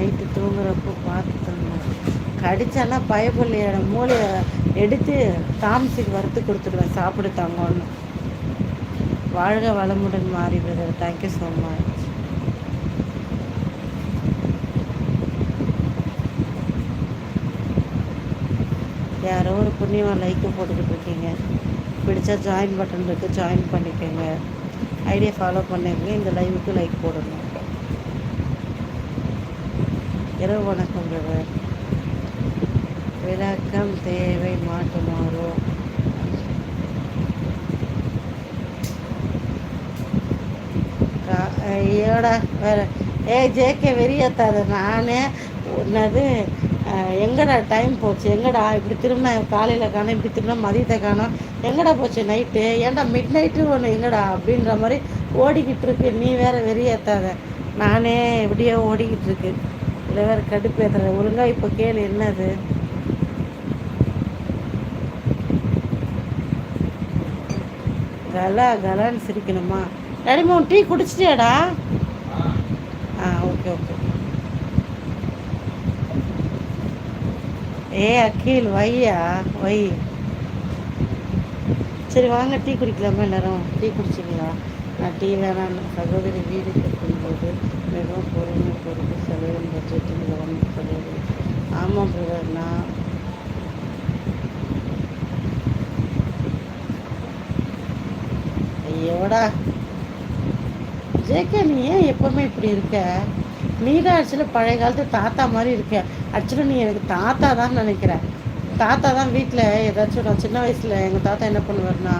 Night தூங்குறப்போ பார்த்து தூங்கினேன் கடிச்சானா பயப்படலையோட மூளையை எடுத்து தாமசிக்கு வறுத்து கொடுத்துருவேன் சாப்பிடு தாங்கன்னு வாழ்க வளமுடன் மாறி பிரதர் தேங்க்யூ ஸோ மச் யாரோ ஒரு புண்ணியமாக லைக்கு போட்டுக்கிட்டு இருக்கீங்க. பிடிச்சா ஜாயின் பட்டன் இருக்குது ஜாயின் பண்ணிக்கோங்க. ஐடியா ஃபாலோ பண்ணிக்கங்க. இந்த லைவுக்கு லைக் போடணும். இரவு வணக்கம் பிரதர். விளக்கம் தேவை மாட்டுமாறோ ஐயோடா வேற ஏ ஜேகே வெறியத்தாது நானே என்னது எங்கடா டைம் போச்சு? எங்கடா இப்படி திரும்பினா காலையில் காணும் இப்படி திரும்பினா மதியத்தை காணும்? எங்கடா போச்சு நைட்டு ஏன்டா மிட் நைட்டு ஒன்று எங்கடா? அப்படின்ற மாதிரி ஓடிக்கிட்டு இருக்கு. நீ வேற வெறியேத்தாத நானே எப்படியோ ஓடிக்கிட்டு இருக்கு. இதில் வேறு கடுப்பு ஏற்றுற ஒழுங்காக இப்போ கேளு என்னது? கலா கலான்னு சிரிக்கணுமா? டேடிமா டீ குடிச்சிட்டியாடா? ஆ ஓகே ஓகே. ஏ அக்கீல் வையா? வை. சரி வாங்க டீ குடிக்கலாமா எல்லாரும்? டீ குடிச்சிங்களா? நான் டீ வேணாம் சகோதரி வீடு கட்டும்போது மிகவும் பொறுமை பொறுப்பு ஆமாம் பிரதர்ண்ணா ஐயோடா. ஜேகே நீ ஏன் எப்பவுமே இப்படி இருக்க? நீ தான் ஆக்சுவலி பழைய காலத்து தாத்தா மாதிரி இருக்க. ஆக்சுவலி நீ எனக்கு தாத்தா தான் நினைக்கிறேன் தாத்தா தான் வீட்டில் ஏதாச்சும் நான் சின்ன வயசில் எங்கள் தாத்தா என்ன பண்ணுவார்னா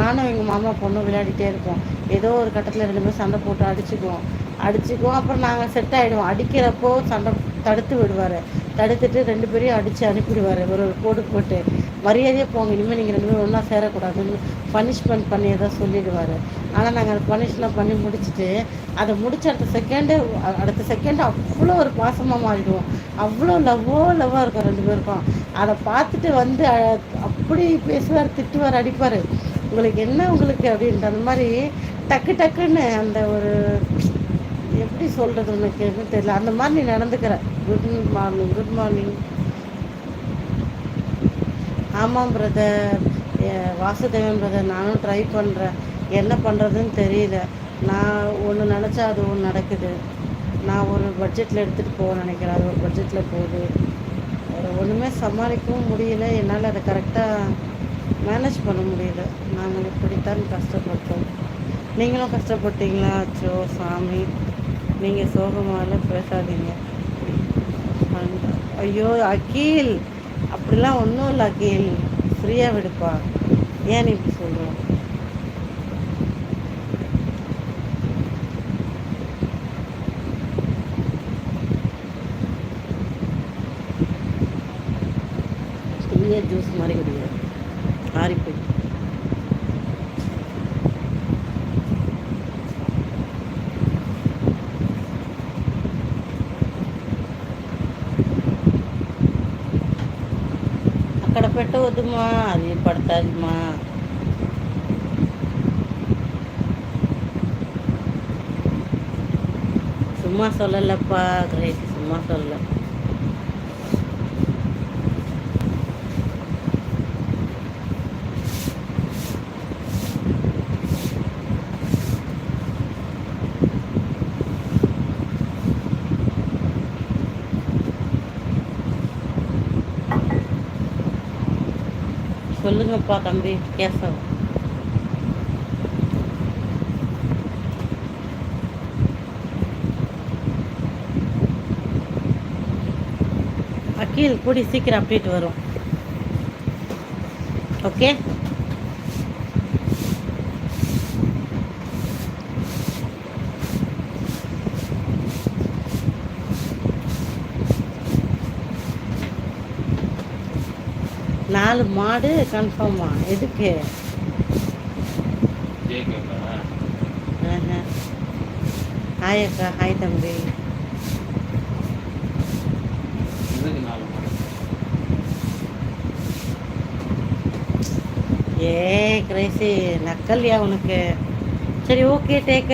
நானும் எங்கள் மாமா பொண்ணும் விளையாடிட்டே இருப்போம். ஏதோ ஒரு கட்டத்தில் ரெண்டு பேரும் சண்டை போட்டு அடிச்சுக்குவோம். அடிச்சுக்குவோம். அப்புறம் நாங்கள் செட் ஆகிடுவோம் அடிக்கிறப்போ சண்டை தடுத்து விடுவார். தடுத்துட்டு ரெண்டு பேரையும் அடித்து அனுப்பிடுவார். ஒரு ஒரு கோடு போட்டு மரியாதையாக போங்க இனிமேல் நீங்கள் ரெண்டு பேரும் ஒன்றா சேரக்கூடாதுன்னு பனிஷ்மெண்ட் பண்ணி தான் சொல்லிடுவார். ஆனால் நாங்கள் அதை பனிஷ்லாம் பண்ணி முடிச்சுட்டு அதை முடிச்ச அடுத்த செகண்டு அடுத்த செகண்டு அவ்வளோ ஒரு பாசமாக மாறிடுவோம். அவ்வளோ லவ்வோ லவ்வாக இருக்கும் ரெண்டு பேருக்கும். அதை பார்த்துட்டு வந்து அப்படி பேசுவார் திட்டுவார் அடிப்பார். உங்களுக்கு என்ன உங்களுக்கு அப்படின்ட்டு அந்த மாதிரி டக்கு டக்குன்னு அந்த ஒரு எப்படி சொல்கிறது எனக்கு என்ன தெரியல. அந்த மாதிரி நீ நடந்துக்கிற. குட் மார்னிங் குட் மார்னிங் ஆமாம் பிரதர் வாசுதேவன் பிரதர் நானும் ட்ரை பண்ணுறேன் என்ன பண்ணுறதுன்னு தெரியல. நான் ஒன்று நினச்சா அது ஒன்று நடக்குது. நான் ஒரு பட்ஜெட்டில் எடுத்துகிட்டு போக நினைக்கிறேன். அது ஒரு பட்ஜெட்டில் போகுது. ஒன்றுமே சமாளிக்கவும் முடியல. என்னால் அதை கரெக்டாக மேனேஜ் பண்ண முடியல. நாங்கள் இப்படித்தான் கஷ்டப்பட்டோம். நீங்களும் கஷ்டப்பட்டீங்களா? அச்சோ சாமி. நீங்கள் சோகமாக பேசாதீங்க. ஐயோ அக்கீல் அப்படிலாம் ஒன்றும் இல்லை அக்கீல் ஃப்ரீயாக விடுப்பா. ஏன் இப்படி சொல்கிறோம் ஜூஸ் மாதிரி குடிக்கிறேன் ஆறி పెట్టవద్దుమా అది పడుతుందిమా சும்மா சொல்லலப்பா கிரேட் சும்மா சொல்ல சொல்லுங்கப்பா தம்பி கேசவ் அக்கீல் கூடி சீக்கிரம் அப்டேட் வரும். ஓகே? நாலு மாடு கன்ஃபார்மா எதுக்கு? ஹாய் அக்கா ஹாய் தம்பி. ஏ கிரேசி நக்கல்யா உனக்கு. சரி ஓகே டேக்